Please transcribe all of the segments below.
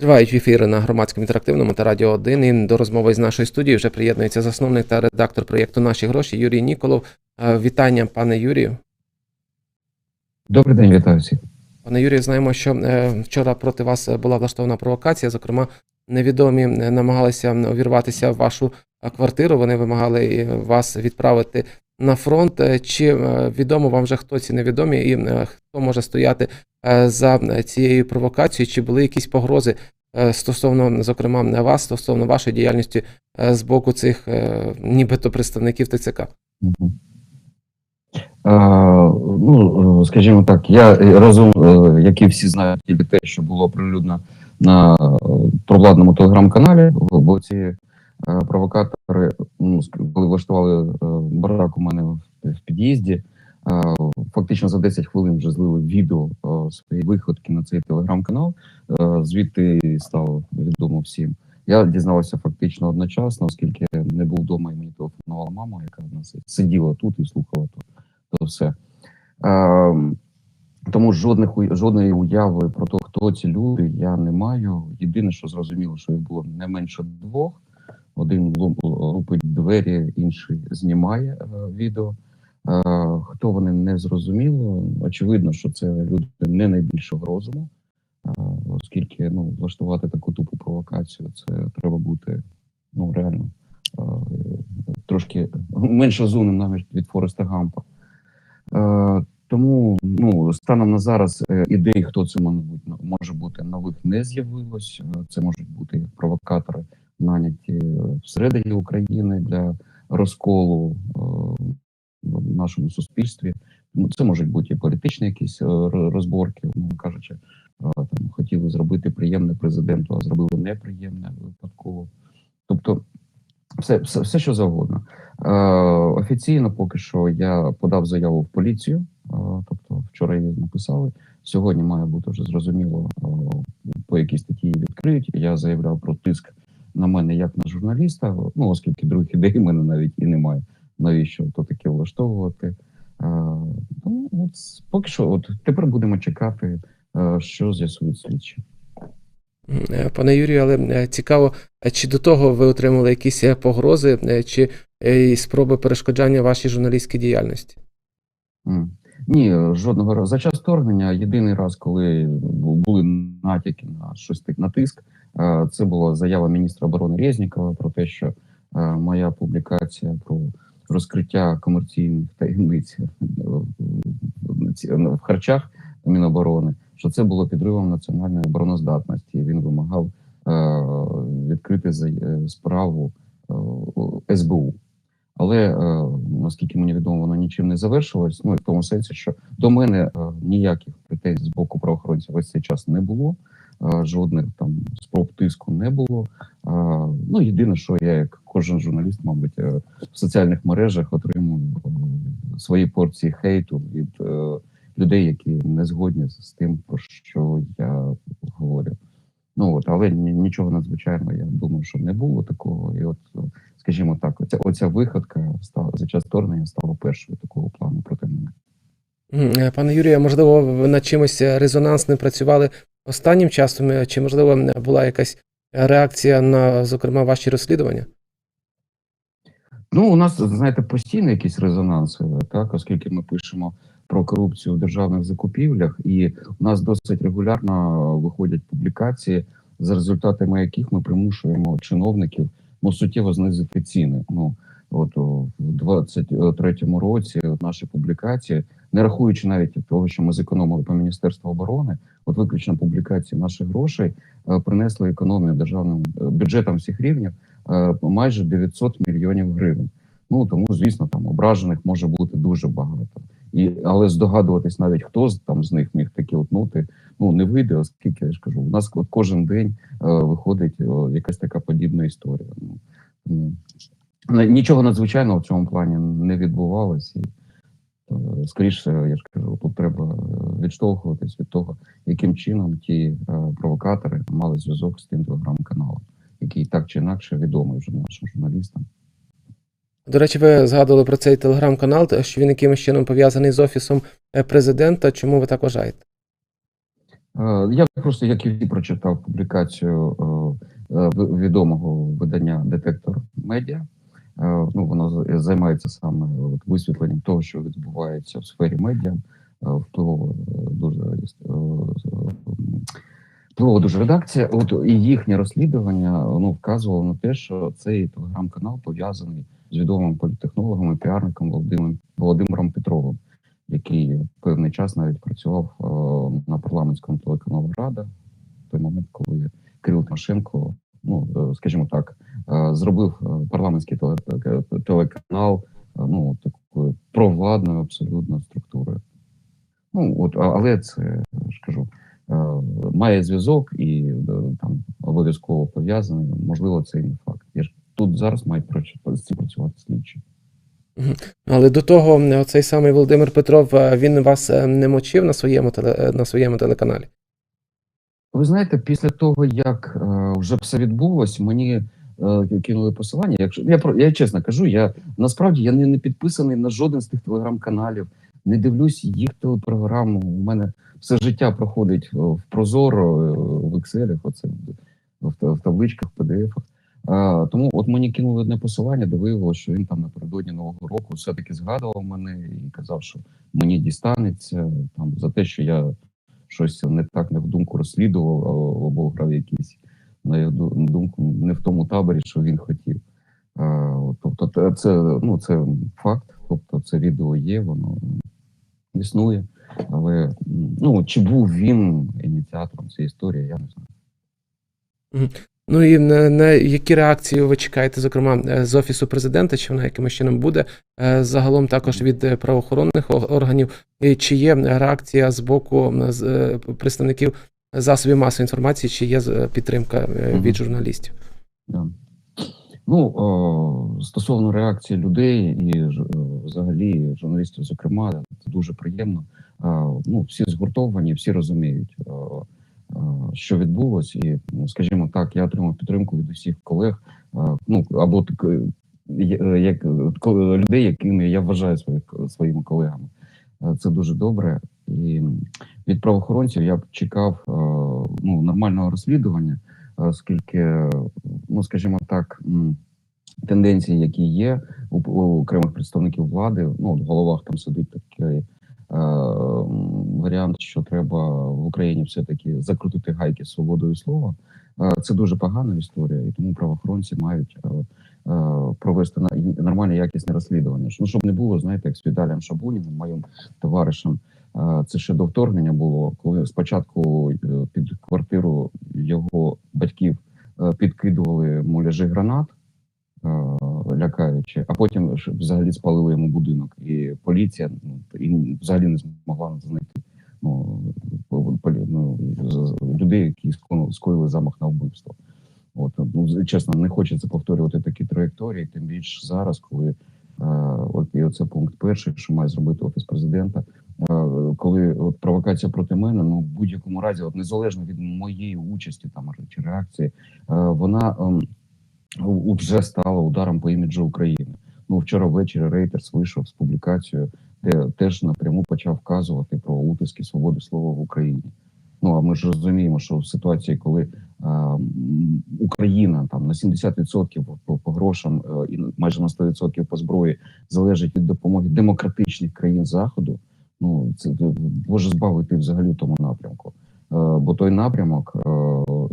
Тривають ефіри на громадському інтерактивному та радіо 1. І до розмови з нашої студії вже приєднується засновник та редактор проєкту Наші гроші Юрій Ніколов. Е, Вітання, пане Юрію. Добрий день, вітаю всіх. Пане Юрію, знаємо, що е, вчора проти вас була влаштована провокація. Зокрема, невідомі е, намагалися увірватися в вашу квартиру. Вони вимагали вас відправити на фронт. Е, Чи е, відомо вам вже хто ці невідомі і е, хто може стояти за цією провокацією? Чи були якісь погрози стосовно, зокрема, вас, стосовно вашої діяльності з боку цих нібито представників ТЦК? Ну, скажімо так, я разом, як і всі знають, тільки те, що було оприлюднено на провладному телеграм-каналі, бо ці е, провокатори, ну, коли влаштували е, бардак у мене в, під'їзді, е, фактично за 10 хвилин вже злили відео е, свої виходки на цей телеграм-канал, е, звідти стало відомо всім. Я дізнався фактично одночасно, оскільки не був вдома і мені телефонувала мама, яка в нас сиділа тут і слухала то, то все. Е, тому жодних жодної уяви про те, хто ці люди, я не маю. Єдине, що зрозуміло, що їх було не менше двох. Один лу- лупить двері, інший знімає е, відео. Е, хто вони не зрозуміло. Очевидно, що це люди не найбільшого розуму, е, оскільки ну, влаштувати таку тупу провокацію, це треба бути ну, реально е, трошки менш розумним навіть від Фореста Гампа. Е, тому ну, станом на зараз е, ідей, хто це може бути, нових не з'явилось. Е, Це можуть бути провокатори, наняті е, всередині України для розколу е, в нашому суспільстві. Ну, це можуть бути і політичні якісь е, розборки, умовно кажучи, там хотіли зробити приємне президенту, а зробили неприємне випадково. Тобто, все, все, все що завгодно. Е, офіційно поки що я подав заяву в поліцію. Тобто, вчора її написали. Сьогодні має бути вже зрозуміло, по якій статті її відкриють. Я заявляв про тиск на мене як на журналіста. Ну оскільки других ідей в мене навіть і немає. Навіщо то таке влаштовувати? Ну, от поки що, от тепер будемо чекати, е, що з'ясують слідчі. Е, Пане Юрію, але е, цікаво, чи до того ви отримали якісь погрози, чи спроби перешкоджання вашій журналістській діяльності? Ні, жодного разу. За час вторгнення єдиний раз, коли були натяки на щось на тиск, це була заява міністра оборони Резнікова про те, що е, моя публікація про розкриття комерційних таємниць е, в харчах Міноборони, що це було підривом національної обороноздатності. Він вимагав е, відкрити е, справу е, СБУ. Але е, наскільки мені відомо, воно нічим не завершилось. Ну в тому сенсі, що до мене е, ніяких претензій з боку правоохоронців весь цей час не було. Е, жодних там спроб тиску не було. Е, ну єдине, що я, як кожен журналіст, мабуть, е, в соціальних мережах отримую свої порції хейту від людей, які не згодні з тим, про що я говорю. Ну от, але нічого надзвичайного, я думаю, що не було такого. І от, скажімо так, оця, оця виходка стала за час вторгнення стала першою такого плану проти мене. Пане Юрію, можливо, ви над чимось резонансним працювали останнім часом, е, чи можливо була якась реакція на, зокрема, ваші розслідування? Ну, у нас, знаєте, постійно якісь резонанси, так, оскільки ми пишемо про корупцію в державних закупівлях, і у нас досить регулярно виходять публікації, за результатами яких ми примушуємо чиновників ну, суттєво знизити ціни. Ну, от в 23-му році наші публікації, не рахуючи навіть того, що ми зекономили по Міністерству оборони, от виключно публікації наших грошей е, принесли економію державним е, бюджетам всіх рівнів е, майже 900 мільйонів гривень. Ну тому, звісно, там ображених може бути дуже багато. І але здогадуватись навіть хто з там з них міг такі утнути, ну не вийде, оскільки я ж кажу, у нас от кожен день е, виходить е, якась така подібна історія. Ну нічого надзвичайного в цьому плані не відбувалось. І, е, скоріше, я ж кажу, тут треба е, відштовхуватись від того, яким чином ті е, провокатори мали зв'язок з тим телеграм-каналом який так чи інакше відомий вже нашим журналістам. До речі, ви згадували про цей телеграм-канал, що він якимось чином пов'язаний з офісом президента. Чому ви так вважаєте? Я просто, як і прочитав публікацію відомого видання Детектор Медіа. Е, Ну, воно з- займається саме от висвітленням того, що відбувається в сфері медіа. Е, Впливова е, дуже е, впливова дуже редакція. От і їхнє розслідування ну вказувало на те, що цей телеграм-канал пов'язаний з відомим політтехнологом і піарником Володимиром Володимиром Петровим який певний час навіть працював е, на парламентському телеканалу Рада, в той момент, коли Кирил Тимошенко, ну е, скажімо так, е, зробив е, парламентський е, телеканал е, ну такою провладною абсолютно структурою. Ну от, але це ж кажу, е, має зв'язок і е, там обов'язково пов'язаний. Можливо, це і не факт. Я ж тут зараз мають працювати слідчі. Але до того цей самий Володимир Петров е, він вас е, не мочив на своєму теле, е, на своєму телеканалі. Ви знаєте, після того, як е, вже все відбулось, мені е, кинули посилання. Якщо я про я чесно кажу, я насправді я не, не підписаний на жоден з тих телеграм-каналів, не дивлюсь їх телепрограму. У мене все життя проходить е, в Прозоро, е, в Excel, оце в, в табличках, в PDF. А, тому от мені кинули одне посилання, де що він там напередодні нового року все-таки згадував мене і казав, що мені дістанеться там за те, що я щось не так не в думку розслідував або грав якісь на його думку не в тому таборі, що він хотів. Тобто, це ну це факт. Тобто, це відео є, воно існує. Але ну чи був він ініціатором цієї історії, я не знаю. Ну і на, на які реакції ви чекаєте, зокрема е, з офісу президента, чи вона якимось чином буде е, загалом також від е, правоохоронних органів, чи є реакція з боку представників засобів масової інформації, чи є е, підтримка е, від журналістів? Да. Ну, о, стосовно реакції людей і е, взагалі журналістів, зокрема, це дуже приємно. Ну, всі згуртовані, всі розуміють, що відбулось, і ну, скажімо так, я отримав підтримку від усіх колег, ну або так, як людей, якими я вважаю своїх своїми колегами. Це дуже добре. І від правоохоронців я б чекав е, ну, нормального розслідування, оскільки ну скажімо так, тенденції, які є у, окремих представників влади, ну в головах там сидить такий е, варіант, що треба в Україні все таки закрутити гайки свободою слова. Е, Це дуже погана історія, і тому правоохоронці мають е, е, провести нормальне якісне розслідування. Ну щоб не було, знаєте, як з Віталієм Шабуніним, моїм товаришем. Це ще до вторгнення було, коли спочатку е, під квартиру його батьків е, підкидували муляжі гранат, е, лякаючи, а потім взагалі спалили йому будинок. І поліція ну, і взагалі не змогла знайти ну, ну, людей, які скоїли замах на вбивство. От ну чесно, не хочеться повторювати такі траєкторії, тим більше зараз, коли от і оце пункт перший, що має зробити офіс президента. Е, коли от провокація проти мене, ну в будь-якому разі, от незалежно від моєї участі там чи реакції, е, вона ем, вже стала ударом по іміджу України. Ну вчора ввечері Рейтерс вийшов з публікацією, де теж напряму почав вказувати про утиски свободи слова в Україні. Ну а ми ж розуміємо, що в ситуації, коли е, Україна там на 70% по, по грошам і майже на 100% по зброї залежить від допомоги демократичних країн заходу. Ну це може збавити взагалі тому напрямку. Е, бо той напрямок е,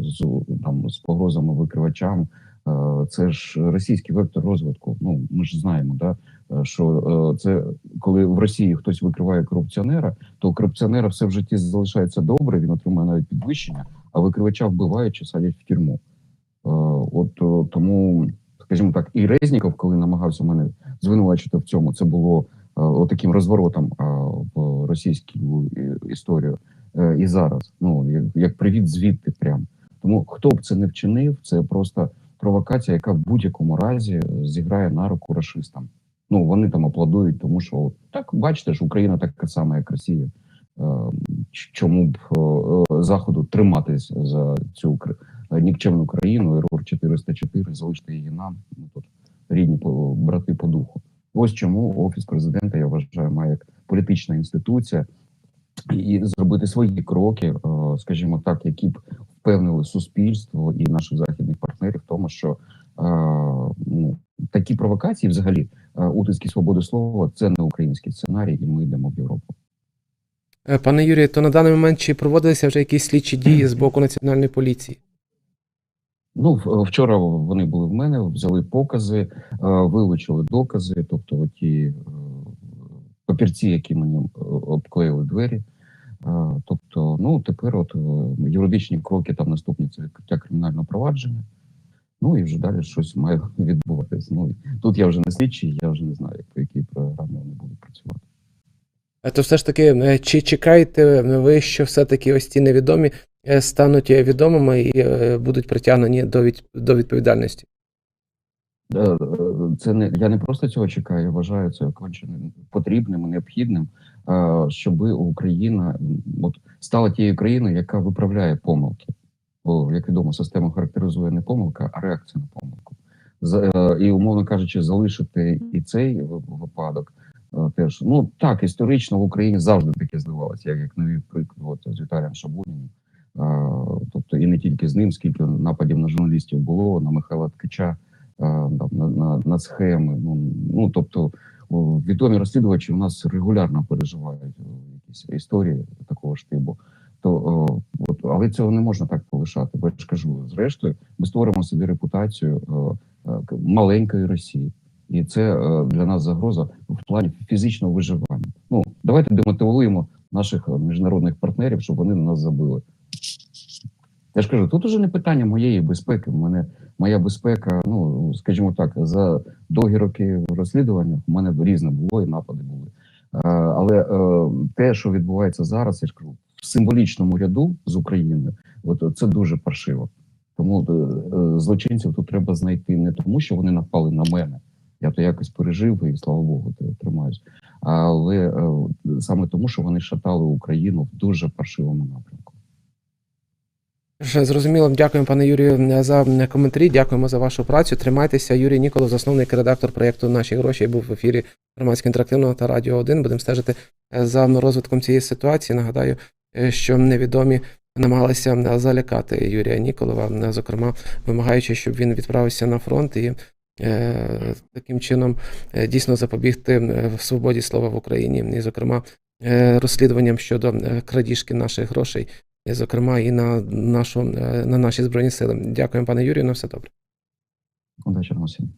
з там з погрозами викривачам, е, це ж російський вектор розвитку. Ну ми ж знаємо, да що це коли в Росії хтось викриває корупціонера, то у корупціонера все в житті залишається добре. Він отримує навіть підвищення, а викривача вбивають чи садять в тюрму. От тому, скажімо так, і Резніков, коли намагався мене звинувачити в цьому, це було отаким розворотом е, в російську е, історію. Е, І зараз, ну як, привіт звідти, прям тому хто б це не вчинив, це просто провокація, яка в будь-якому разі зіграє на руку рашистам. Ну вони там аплодують, тому що так бачите ж, Україна така сама, як Росія. Е, Чому б е, е, заходу триматись за цю е, нікчемну країну, РОР 404, залишити її нам, ну тут рідні брати по духу. Ось чому офіс президента я вважаю має як політична інституція і зробити свої кроки е, скажімо так, які б впевнили суспільство і наших західних партнерів в тому, що е, ну, такі провокації, взагалі, е, утиски свободи слова, це не український сценарій, і ми йдемо в Європу. Пане Юрію, то на даний момент чи проводилися вже якісь слідчі дії з боку національної поліції? Ну, вчора вони були в мене, взяли покази, е, вилучили докази, тобто ті е, папірці, які мені е, обклеїли двері. Е, Тобто, ну тепер от е, юридичні кроки там наступні це відкриття кримінального провадження. Ну і вже далі щось має відбуватись. Ну тут я вже не слідчий, я вже не знаю, по якій програмі вони будуть працювати. Е, То все ж таки, е, чи чекаєте ви, що все-таки ось ці невідомі е, стануть е, відомими і е, будуть притягнені до, від, до відповідальності? Е, е, Це не я не просто цього чекаю. Я вважаю це конче потрібним і необхідним, е, щоб Україна от стала тією країною, яка виправляє помилки. Бо як відомо, система характеризує не помилка, а реакція на помилку. Е, І умовно кажучи, залишити і цей випадок. е, Теж ну так історично в Україні завжди таке здавалося, як як навів приклад з Віталієм Шабуніним. Тобто і не тільки з ним, скільки нападів на журналістів було, на Михайла Ткача, на, на, на схеми. Ну, ну тобто відомі розслідувачі у нас регулярно переживають якісь історії такого ж типу. То от, але цього не можна так полишати. Бо я ж кажу, зрештою, ми створимо собі репутацію е, маленької Росії, і це е, для нас загроза в плані фізичного виживання. Ну давайте демотивуємо наших е, міжнародних партнерів, щоб вони на нас забили. Я ж кажу, тут уже не питання моєї безпеки. У мене моя безпека, ну скажімо так, за довгі роки розслідування в мене різне було і напади були. Е, Але е, те, що відбувається зараз, я ж кажу, в символічному ряду з Україною, от це дуже паршиво. Тому е, злочинців тут треба знайти не тому, що вони напали на мене. Я то якось пережив і слава Богу, тримаюсь. Але саме тому, що вони шатали Україну в дуже паршивому напрямку. Зрозуміло, дякуємо, пане Юрію, за коментарі. Дякуємо за вашу працю. Тримайтеся. Юрій Ніколов, засновник і редактор проєкту Наші гроші, був в ефірі громадсько інтерактивного та радіо 1. Будемо стежити е, за розвитком цієї ситуації. Нагадаю, е, що невідомі намагалися залякати Юрія Ніколова, зокрема, вимагаючи, щоб він відправився на фронт і е, таким чином дійсно запобігти в свободі слова в Україні, і, зокрема, розслідуванням щодо крадіжки наших грошей зокрема, і на нашу е, на наші збройні сили. Дякуємо, пане Юрію. На все добре. Удачі усім.